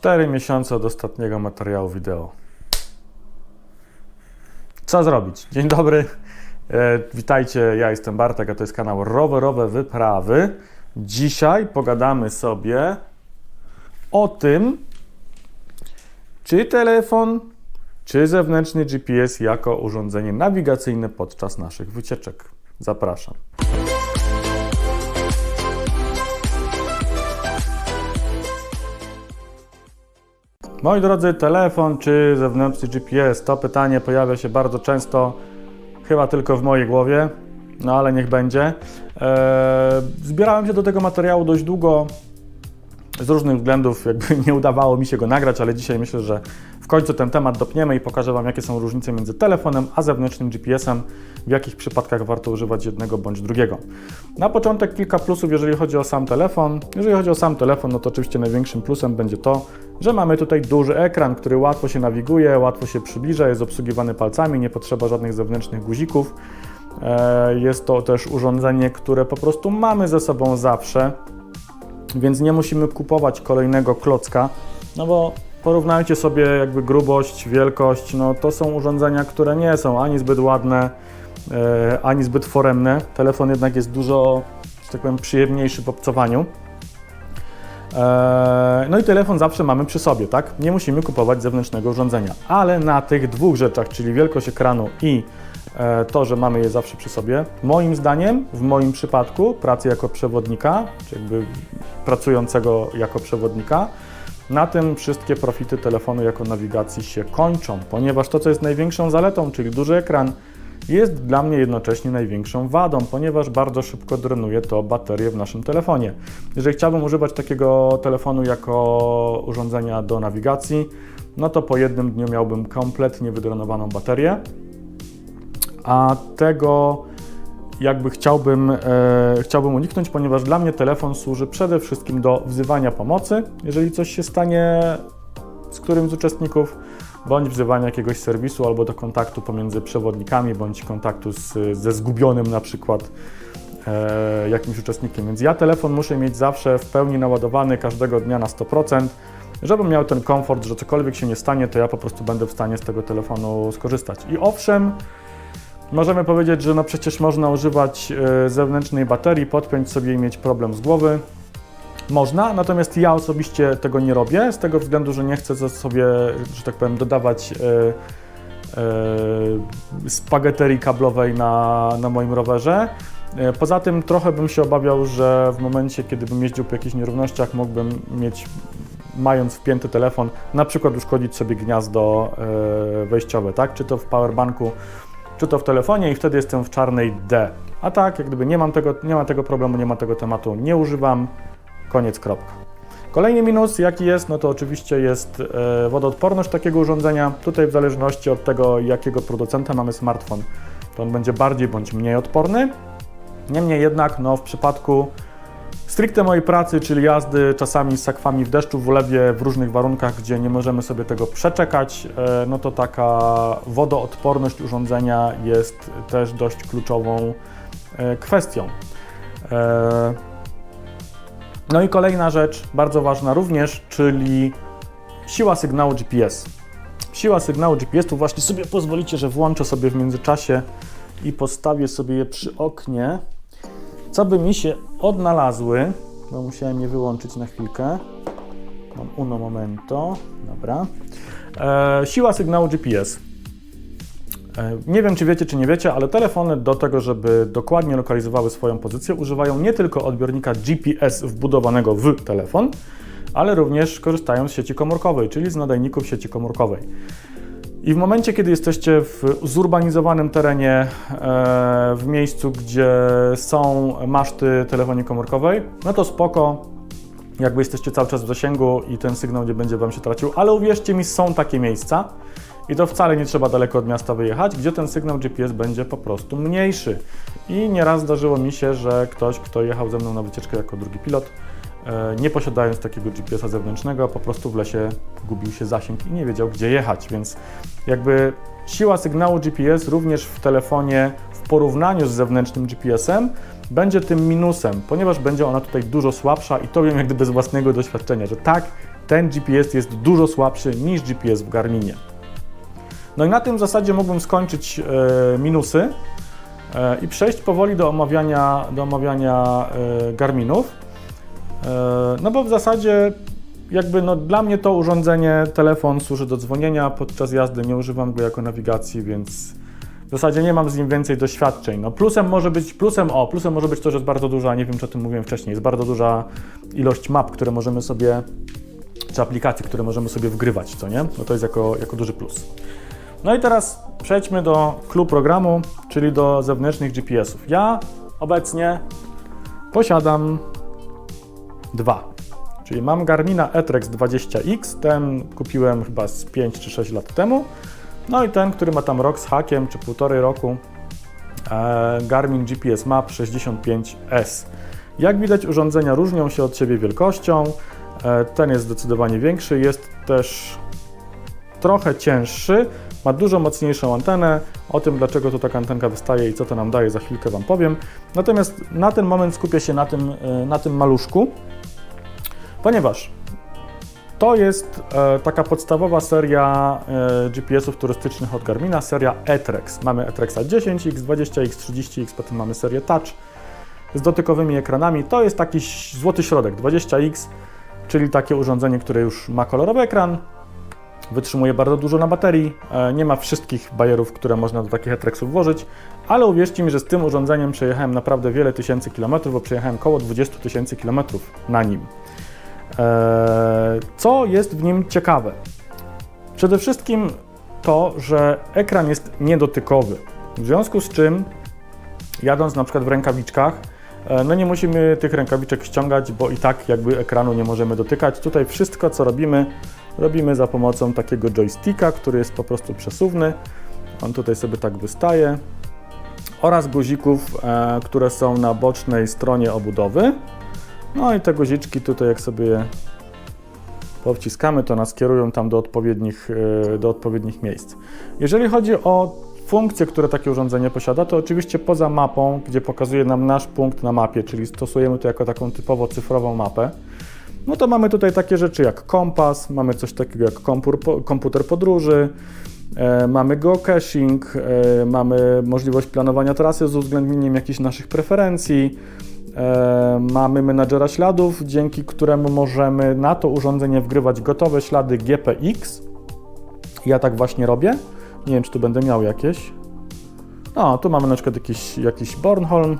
4 miesiące od ostatniego materiału wideo. Co zrobić? Dzień dobry. E, witajcie, ja jestem Bartek, a to jest kanał Rowerowe Wyprawy. Dzisiaj pogadamy sobie o tym, czy telefon, czy zewnętrzny GPS jako urządzenie nawigacyjne podczas naszych wycieczek. Zapraszam. Moi drodzy, telefon czy zewnętrzny GPS? To pytanie pojawia się bardzo często, chyba tylko w mojej głowie, no ale niech będzie. Eee, zbierałem się do tego materiału dość długo. Z różnych względów jakby nie udawało mi się go nagrać, ale dzisiaj myślę, że w końcu ten temat dopniemy i pokażę Wam, jakie są różnice między telefonem a zewnętrznym GPS-em, w jakich przypadkach warto używać jednego bądź drugiego. Na początek kilka plusów, jeżeli chodzi o sam telefon. Jeżeli chodzi o sam telefon, no to oczywiście największym plusem będzie to, że mamy tutaj duży ekran, który łatwo się nawiguje, łatwo się przybliża, jest obsługiwany palcami, nie potrzeba żadnych zewnętrznych guzików. E, Jest to też urządzenie, które po prostu mamy ze sobą zawsze, więc nie musimy kupować kolejnego klocka, no bo porównajcie sobie jakby grubość, wielkość, no to są urządzenia, które nie są ani zbyt ładne, e, ani zbyt foremne. Telefon jednak jest dużo, że tak powiem, przyjemniejszy w obcowaniu. E, No i telefon zawsze mamy przy sobie, tak? Nie musimy kupować zewnętrznego urządzenia. Ale na tych dwóch rzeczach, czyli wielkość ekranu i to, że mamy je zawsze przy sobie, moim zdaniem, w moim przypadku, pracy jako przewodnika, czy jakby pracującego jako przewodnika, na tym wszystkie profity telefonu jako nawigacji się kończą, ponieważ to, co jest największą zaletą, czyli duży ekran, jest dla mnie jednocześnie największą wadą, ponieważ bardzo szybko drenuje to baterię w naszym telefonie. Jeżeli chciałbym używać takiego telefonu jako urządzenia do nawigacji, no to po jednym dniu miałbym kompletnie wydrenowaną baterię, a tego jakby chciałbym, e, chciałbym uniknąć, ponieważ dla mnie telefon służy przede wszystkim do wzywania pomocy, jeżeli coś się stanie z którymś z uczestników, bądź wzywania jakiegoś serwisu albo do kontaktu pomiędzy przewodnikami, bądź kontaktu z, ze zgubionym na przykład e, jakimś uczestnikiem. Więc ja telefon muszę mieć zawsze w pełni naładowany każdego dnia na 100%, żebym miał ten komfort, że cokolwiek się nie stanie, to ja po prostu będę w stanie z tego telefonu skorzystać. I owszem, Możemy powiedzieć, że no przecież można używać e, zewnętrznej baterii, podpiąć sobie i mieć problem z głowy. Można, natomiast ja osobiście tego nie robię, z tego względu, że nie chcę sobie, że tak powiem, dodawać e, e, spagheterii kablowej na, na moim rowerze. Poza tym trochę bym się obawiał, że w momencie, kiedy bym jeździł po jakichś nierównościach, mógłbym mieć, mając wpięty telefon, na przykład uszkodzić sobie gniazdo wejściowe, tak? Czy to w powerbanku, czy to w telefonie i wtedy jestem w czarnej D. A tak, jak gdyby nie mam tego, nie ma tego problemu, nie ma tego tematu, nie używam, koniec, kropka. Kolejny minus, jaki jest, no to oczywiście jest e, wodoodporność takiego urządzenia. Tutaj w zależności od tego, jakiego producenta mamy smartfon, to on będzie bardziej bądź mniej odporny. Niemniej jednak, no w przypadku stricte mojej pracy, czyli jazdy czasami z sakwami w deszczu, w ulewie, w różnych warunkach, gdzie nie możemy sobie tego przeczekać, e, no to taka wodoodporność urządzenia jest też dość kluczową e, kwestią. E, No i kolejna rzecz, bardzo ważna również, czyli siła sygnału GPS. Siła sygnału GPS, tu właśnie sobie pozwolicie, że włączę sobie w międzyczasie i postawię sobie je przy oknie, co by mi się odnalazły, bo musiałem je wyłączyć na chwilkę. Mam uno momento, dobra. E, siła sygnału GPS. E, Nie wiem, czy wiecie, czy nie wiecie, ale telefony do tego, żeby dokładnie lokalizowały swoją pozycję, używają nie tylko odbiornika GPS wbudowanego w telefon, ale również korzystają z sieci komórkowej, czyli z nadajników sieci komórkowej. I w momencie, kiedy jesteście w zurbanizowanym terenie, e, w miejscu, gdzie są maszty telefonii komórkowej, no to spoko, jakby jesteście cały czas w zasięgu i ten sygnał nie będzie Wam się tracił, ale uwierzcie mi, są takie miejsca i to wcale nie trzeba daleko od miasta wyjechać, gdzie ten sygnał GPS będzie po prostu mniejszy. I nieraz zdarzyło mi się, że ktoś, kto jechał ze mną na wycieczkę jako drugi pilot, nie posiadając takiego GPS-a zewnętrznego, po prostu w lesie gubił się zasięg i nie wiedział, gdzie jechać, więc jakby siła sygnału GPS również w telefonie w porównaniu z zewnętrznym GPS-em będzie tym minusem, ponieważ będzie ona tutaj dużo słabsza i to wiem jak gdyby z własnego doświadczenia, że tak ten GPS jest dużo słabszy niż GPS w Garminie. No i na tym zasadzie mógłbym skończyć e, minusy e, i przejść powoli do omawiania, do omawiania e, Garminów. E, no bo w zasadzie jakby no, dla mnie to urządzenie, telefon służy do dzwonienia podczas jazdy, nie używam go jako nawigacji, więc w zasadzie nie mam z nim więcej doświadczeń. No, plusem może być, plusem o, plusem może być to, że jest bardzo duża, nie wiem czy o tym mówiłem wcześniej, jest bardzo duża ilość map, które możemy sobie, czy aplikacji, które możemy sobie wgrywać, co nie? No to jest jako, jako duży plus. No i teraz przejdźmy do clue programu, czyli do zewnętrznych GPS-ów. Ja obecnie posiadam dwa. Czyli mam Garmina Etrex 20X, ten kupiłem chyba z 5 czy 6 lat temu. No i ten, który ma tam rok z hakiem, czy półtorej roku, e, Garmin GPS Map 65S. Jak widać urządzenia różnią się od siebie wielkością. E, ten jest zdecydowanie większy, jest też trochę cięższy, ma dużo mocniejszą antenę. O tym, dlaczego tu taka antenka wystaje i co to nam daje, za chwilkę Wam powiem. Natomiast na ten moment skupię się na tym, e, na tym maluszku, ponieważ to jest e, taka podstawowa seria e, GPS-ów turystycznych od Garmina, seria E-Trex. Mamy E-Trexa 10X, 20X, 30X, potem mamy serię Touch z dotykowymi ekranami. To jest taki złoty środek, 20X, czyli takie urządzenie, które już ma kolorowy ekran, wytrzymuje bardzo dużo na baterii, e, nie ma wszystkich bajerów, które można do takich E-Trexów włożyć, ale uwierzcie mi, że z tym urządzeniem przejechałem naprawdę wiele tysięcy kilometrów, bo przejechałem około 20 tysięcy kilometrów na nim. Eee, Co jest w nim ciekawe? Przede wszystkim to, że ekran jest niedotykowy. W związku z czym, jadąc na przykład w rękawiczkach, e, no nie musimy tych rękawiczek ściągać, bo i tak jakby ekranu nie możemy dotykać. Tutaj wszystko, co robimy, robimy za pomocą takiego joysticka, który jest po prostu przesuwny. On tutaj sobie tak wystaje. Oraz guzików, e, które są na bocznej stronie obudowy. No i te guziczki tutaj, jak sobie powciskamy, to nas kierują tam do odpowiednich, e, do odpowiednich miejsc. Jeżeli chodzi o funkcje, które takie urządzenie posiada, to oczywiście poza mapą, gdzie pokazuje nam nasz punkt na mapie, czyli stosujemy to jako taką typowo cyfrową mapę, no to mamy tutaj takie rzeczy jak kompas, mamy coś takiego jak komputer podróży, e, mamy geocaching, e, mamy możliwość planowania trasy z uwzględnieniem jakichś naszych preferencji, E, mamy menadżera śladów, dzięki któremu możemy na to urządzenie wgrywać gotowe ślady GPX. Ja tak właśnie robię. Nie wiem, czy tu będę miał jakieś. No, tu mamy na przykład jakiś, jakiś Bornholm.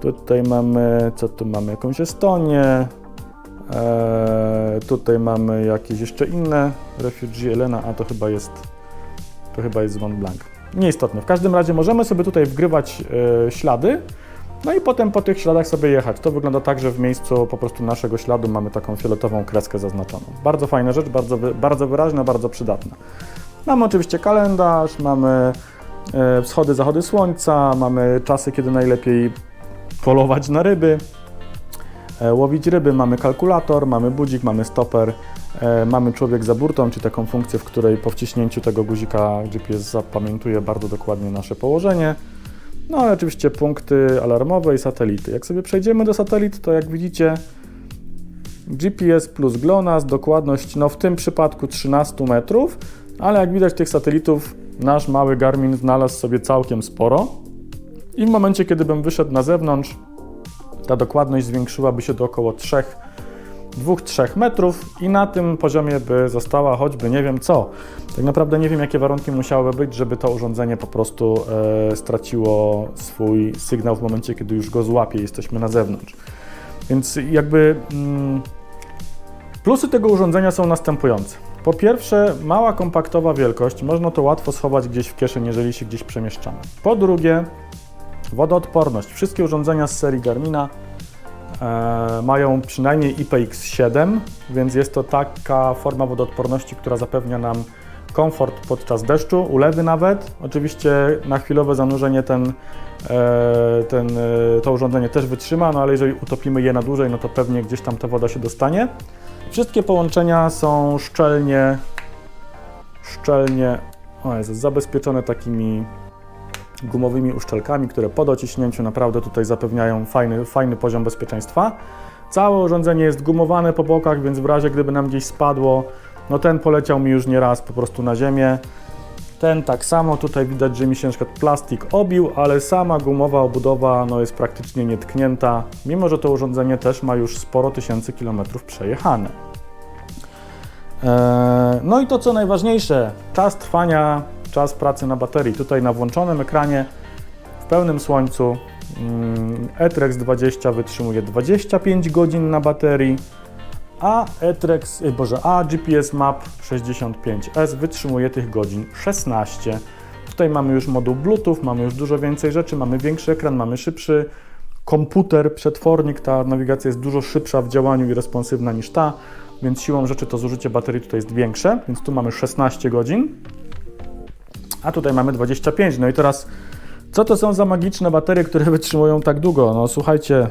Tutaj mamy, co tu mamy? Jakąś Estonię. Eee, tutaj mamy jakieś jeszcze inne. Refugee Elena, a to chyba jest, to chyba jest Mont Blanc. Nieistotne. W każdym razie możemy sobie tutaj wgrywać e, ślady. No i potem po tych śladach sobie jechać. To wygląda tak, że w miejscu po prostu naszego śladu mamy taką fioletową kreskę zaznaczoną. Bardzo fajna rzecz, bardzo, bardzo wyraźna, bardzo przydatna. Mamy oczywiście kalendarz, mamy e, wschody, zachody słońca, mamy czasy, kiedy najlepiej polować na ryby, e, łowić ryby, mamy kalkulator, mamy budzik, mamy stoper, e, mamy człowiek za burtą, czyli taką funkcję, w której po wciśnięciu tego guzika GPS zapamiętuje bardzo dokładnie nasze położenie. No ale oczywiście punkty alarmowe i satelity. Jak sobie przejdziemy do satelit, to jak widzicie GPS plus GLONASS, dokładność no w tym przypadku 13 metrów, ale jak widać tych satelitów nasz mały Garmin znalazł sobie całkiem sporo. I w momencie, kiedy bym wyszedł na zewnątrz, ta dokładność zwiększyłaby się do około 3 2-3 metrów i na tym poziomie by została choćby nie wiem co. Tak naprawdę nie wiem, jakie warunki musiałyby być, żeby to urządzenie po prostu e, straciło swój sygnał w momencie, kiedy już go złapie jesteśmy na zewnątrz. Więc jakby mm, plusy tego urządzenia są następujące. Po pierwsze, mała kompaktowa wielkość, można to łatwo schować gdzieś w kieszeni, jeżeli się gdzieś przemieszczamy. Po drugie, wodoodporność. Wszystkie urządzenia z serii Garmina e, mają przynajmniej IPX7, więc jest to taka forma wodoodporności, która zapewnia nam komfort podczas deszczu, ulewy nawet. Oczywiście na chwilowe zanurzenie ten, e, ten, e, to urządzenie też wytrzyma, no ale jeżeli utopimy je na dłużej, no to pewnie gdzieś tam ta woda się dostanie. Wszystkie połączenia są szczelnie, szczelnie, o Jezu, zabezpieczone takimi gumowymi uszczelkami, które po dociśnięciu naprawdę tutaj zapewniają fajny, fajny poziom bezpieczeństwa. Całe urządzenie jest gumowane po bokach, więc w razie gdyby nam gdzieś spadło, no ten poleciał mi już nie raz po prostu na ziemię. Ten tak samo, tutaj widać, że mi się na plastik obił, ale sama gumowa obudowa no, jest praktycznie nietknięta, mimo że to urządzenie też ma już sporo tysięcy kilometrów przejechane. Eee, No i to co najważniejsze, czas trwania, czas pracy na baterii. Tutaj na włączonym ekranie w pełnym słońcu mm, Etrex 20 wytrzymuje 25 godzin na baterii, a Etrex, y, Boże, a GPS Map 65S wytrzymuje tych godzin 16. Tutaj mamy już moduł Bluetooth, mamy już dużo więcej rzeczy, mamy większy ekran, mamy szybszy komputer, przetwornik, ta nawigacja jest dużo szybsza w działaniu i responsywna niż ta, więc siłą rzeczy to zużycie baterii tutaj jest większe, więc tu mamy 16 godzin, a tutaj mamy 25. No i teraz, co to są za magiczne baterie, które wytrzymują tak długo? No słuchajcie,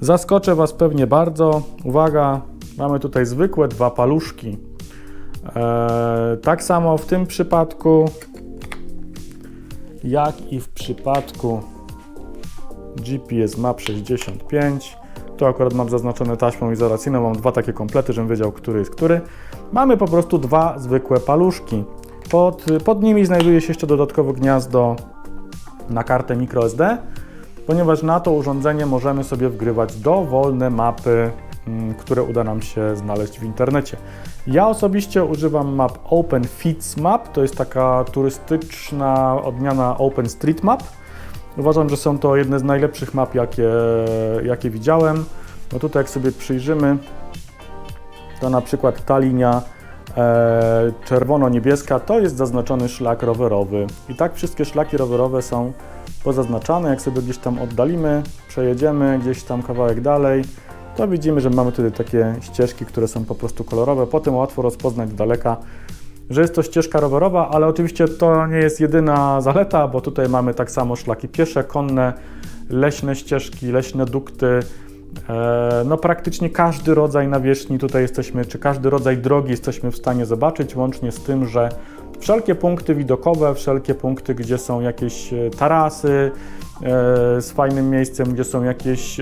zaskoczę Was pewnie bardzo. Uwaga, mamy tutaj zwykłe dwa paluszki. Eee, tak samo w tym przypadku, jak i w przypadku GPS Map 65. Tu akurat mam zaznaczone taśmą izolacyjną, mam dwa takie komplety, żebym wiedział, który jest który. Mamy po prostu dwa zwykłe paluszki. Pod, pod nimi znajduje się jeszcze dodatkowe gniazdo na kartę microSD, ponieważ na to urządzenie możemy sobie wgrywać dowolne mapy, mm, które uda nam się znaleźć w internecie. Ja osobiście używam map OpenFeatsMap, to jest taka turystyczna odmiana OpenStreetMap. Uważam, że są to jedne z najlepszych map, jakie, jakie widziałem. No tutaj jak sobie przyjrzymy, to na przykład ta linia czerwono-niebieska to jest zaznaczony szlak rowerowy. I tak wszystkie szlaki rowerowe są pozaznaczane. Jak sobie gdzieś tam oddalimy, przejedziemy gdzieś tam kawałek dalej, to widzimy, że mamy tutaj takie ścieżki, które są po prostu kolorowe. Potem łatwo rozpoznać z daleka, że jest to ścieżka rowerowa, ale oczywiście to nie jest jedyna zaleta, bo tutaj mamy tak samo szlaki piesze, konne, leśne ścieżki, leśne dukty. E, No praktycznie każdy rodzaj nawierzchni tutaj jesteśmy, czy każdy rodzaj drogi jesteśmy w stanie zobaczyć, łącznie z tym, że wszelkie punkty widokowe, wszelkie punkty, gdzie są jakieś e, tarasy e, z fajnym miejscem, gdzie są jakieś,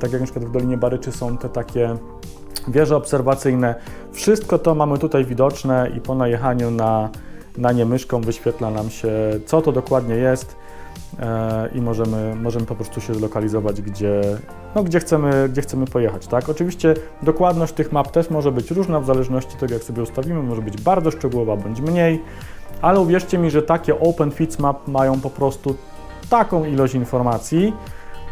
tak jak na przykład w Dolinie Baryczy są te takie wieże obserwacyjne. Wszystko to mamy tutaj widoczne i po najechaniu na, na nie myszką wyświetla nam się, co to dokładnie jest i możemy, możemy po prostu się zlokalizować, gdzie, no, gdzie, chcemy, gdzie chcemy pojechać. Tak? Oczywiście dokładność tych map też może być różna w zależności od tego, jak sobie ustawimy, może być bardzo szczegółowa bądź mniej, ale uwierzcie mi, że takie OpenFeatsMap mają po prostu taką ilość informacji,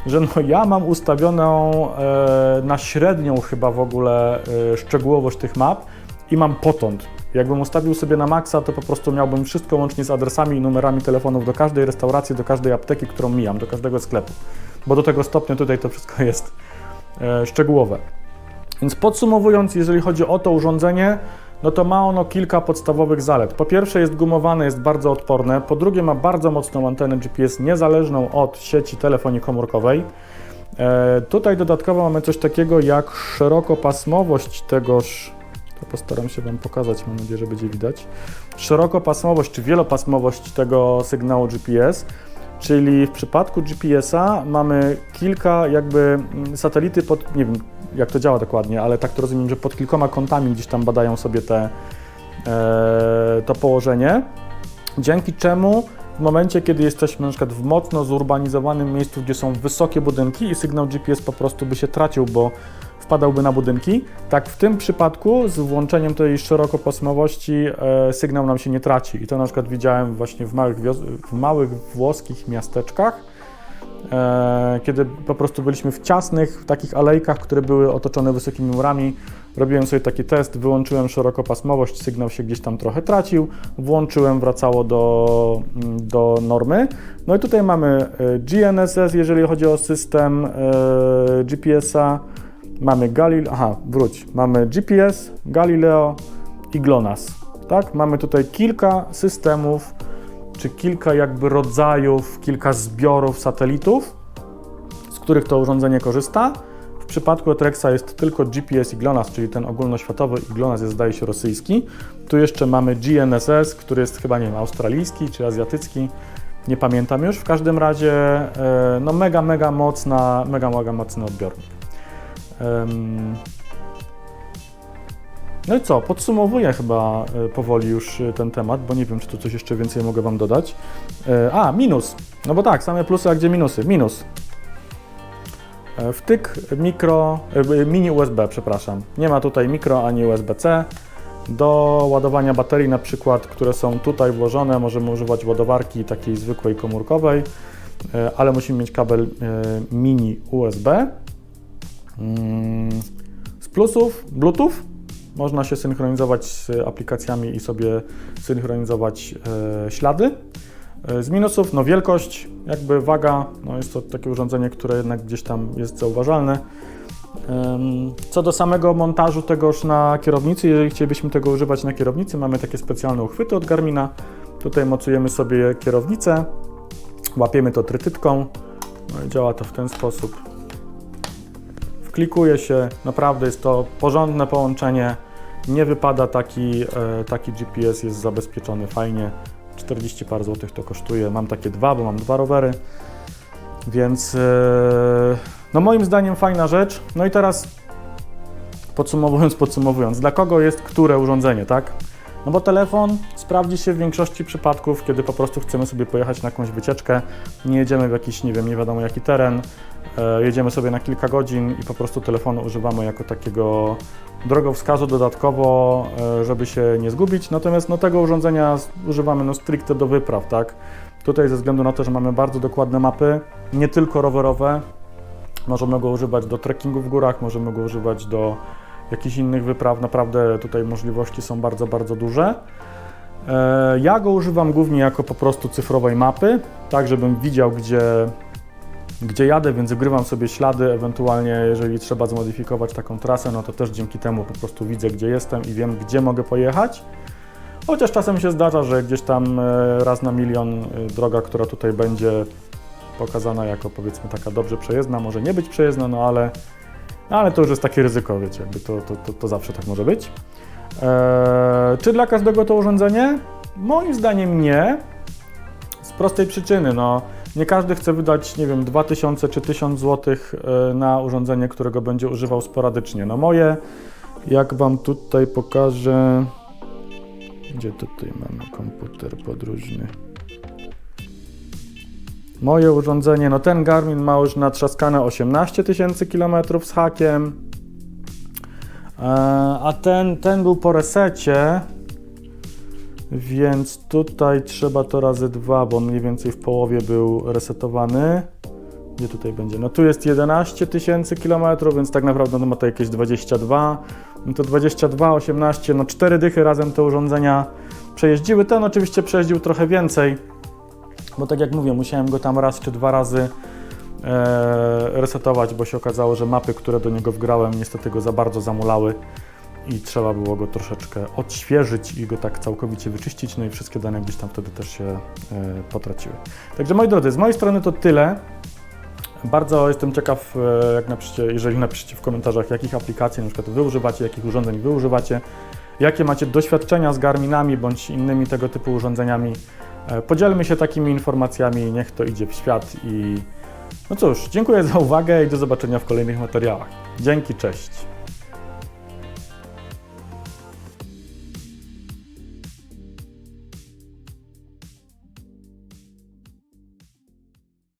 że no ja mam ustawioną e, na średnią chyba w ogóle e, szczegółowość tych map i mam potąd. Jakbym ustawił sobie na maksa, to po prostu miałbym wszystko łącznie z adresami i numerami telefonów do każdej restauracji, do każdej apteki, którą mijam, do każdego sklepu. Bo do tego stopnia tutaj to wszystko jest e, szczegółowe. Więc podsumowując, jeżeli chodzi o to urządzenie, no to ma ono kilka podstawowych zalet. Po pierwsze jest gumowane, jest bardzo odporne. Po drugie ma bardzo mocną antenę GPS niezależną od sieci telefonii komórkowej. E, tutaj dodatkowo mamy coś takiego jak szerokopasmowość tegoż, to postaram się Wam pokazać, mam nadzieję, że będzie widać. Szerokopasmowość czy wielopasmowość tego sygnału GPS, czyli w przypadku GPS-a mamy kilka jakby mm, satelity pod, nie wiem jak to działa dokładnie, ale tak to rozumiem, że pod kilkoma kątami gdzieś tam badają sobie te, e, to położenie, dzięki czemu w momencie, kiedy jesteśmy na przykład w mocno zurbanizowanym miejscu, gdzie są wysokie budynki i sygnał GPS po prostu by się tracił, bo wpadałby na budynki, tak w tym przypadku z włączeniem tej szerokopasmowości e, sygnał nam się nie traci. I to na przykład widziałem właśnie w małych, w małych włoskich miasteczkach, e, kiedy po prostu byliśmy w ciasnych takich alejkach, które były otoczone wysokimi murami. Robiłem sobie taki test, wyłączyłem szerokopasmowość, sygnał się gdzieś tam trochę tracił, włączyłem, wracało do, mm, do normy. No i tutaj mamy e, GNSS, jeżeli chodzi o system GPS-a, mamy Galileo, aha, wróć, mamy GPS, Galileo i GLONASS, tak? Mamy tutaj kilka systemów, czy kilka jakby rodzajów, kilka zbiorów satelitów, z których to urządzenie korzysta. W przypadku Etrexa jest tylko GPS i GLONASS, czyli ten ogólnoświatowy i GLONASS jest zdaje się rosyjski. Tu jeszcze mamy GNSS, który jest chyba nie wiem, australijski czy azjatycki, nie pamiętam już. W każdym razie e, no mega, mega mocna, mega, mega mocny odbiornik. No i co, podsumowuję chyba e, powoli już e, ten temat, bo nie wiem, czy tu coś jeszcze więcej mogę Wam dodać. E, A, minus. No bo tak, same plusy, a gdzie minusy? Minus. Wtyk mikro, mini USB, przepraszam. Nie ma tutaj mikro ani USB-C. Do ładowania baterii na przykład, które są tutaj włożone, możemy używać ładowarki takiej zwykłej komórkowej, ale musimy mieć kabel mini USB. Mm, Z plusów Bluetooth. Można się synchronizować z aplikacjami i sobie synchronizować e, ślady. E, Z minusów, no wielkość, jakby waga, no jest to takie urządzenie, które jednak gdzieś tam jest zauważalne. Co do samego montażu tegoż na kierownicy, jeżeli chcielibyśmy tego używać na kierownicy, mamy takie specjalne uchwyty od Garmina. Tutaj mocujemy sobie kierownicę, łapiemy to trytytką, no i działa to w ten sposób. Wklikuje się, naprawdę jest to porządne połączenie, nie wypada taki, e, taki GPS, jest zabezpieczony fajnie. 40 par złotych to kosztuje. Mam takie dwa, bo mam dwa rowery. Więc e, no moim zdaniem fajna rzecz. No i teraz podsumowując, podsumowując, dla kogo jest które urządzenie, tak? No bo telefon sprawdzi się w większości przypadków, kiedy po prostu chcemy sobie pojechać na jakąś wycieczkę, nie jedziemy w jakiś, nie wiem, nie wiadomo jaki teren, e, jedziemy sobie na kilka godzin i po prostu telefonu używamy jako takiego drogowskazu dodatkowo, e, żeby się nie zgubić. Natomiast no, tego urządzenia używamy no, stricte do wypraw, tak? Tutaj ze względu na to, że mamy bardzo dokładne mapy, nie tylko rowerowe, możemy go używać do trekkingu w górach, możemy go używać do jakichś innych wypraw. Naprawdę tutaj możliwości są bardzo, bardzo duże. E, Ja go używam głównie jako po prostu cyfrowej mapy, tak żebym widział, gdzie, gdzie jadę, więc wygrywam sobie ślady, ewentualnie jeżeli trzeba zmodyfikować taką trasę, no to też dzięki temu po prostu widzę, gdzie jestem i wiem, gdzie mogę pojechać. Chociaż czasem się zdarza, że gdzieś tam e, raz na milion e, droga, która tutaj będzie pokazana jako powiedzmy taka dobrze przejezdna, może nie być przejezdna, no ale, no ale to już jest takie ryzyko, wiecie, jakby to, to, to, to zawsze tak może być. Eee, czy dla każdego to urządzenie? Moim zdaniem nie. Z prostej przyczyny, no nie każdy chce wydać, nie wiem, 2000 czy 1000 zł e, na urządzenie, którego będzie używał sporadycznie. No moje, jak Wam tutaj pokażę, gdzie tutaj mamy komputer podróżny? Moje urządzenie, no ten Garmin ma już natrzaskane 18 tysięcy kilometrów z hakiem, E, a ten, ten był po resecie, więc tutaj trzeba to razy dwa, bo mniej więcej w połowie był resetowany. Gdzie tutaj będzie? No tu jest 11 tysięcy kilometrów, więc tak naprawdę ma to jakieś 22. No to 22, 18, no 4 dychy razem te urządzenia przejeździły. Ten oczywiście przejeździł trochę więcej, bo tak jak mówię, musiałem go tam raz czy dwa razy e, resetować, bo się okazało, że mapy, które do niego wgrałem, niestety go za bardzo zamulały i trzeba było go troszeczkę odświeżyć i go tak całkowicie wyczyścić, no i wszystkie dane gdzieś tam wtedy też się e, potraciły. Także moi drodzy, z mojej strony to tyle. Bardzo jestem ciekaw, e, jak napiszecie, jeżeli napiszecie w komentarzach, jakich aplikacji na przykład wy używacie, jakich urządzeń wy używacie, jakie macie doświadczenia z Garminami bądź innymi tego typu urządzeniami. E, Podzielmy się takimi informacjami, niech to idzie w świat i no cóż, dziękuję za uwagę i do zobaczenia w kolejnych materiałach. Dzięki, cześć.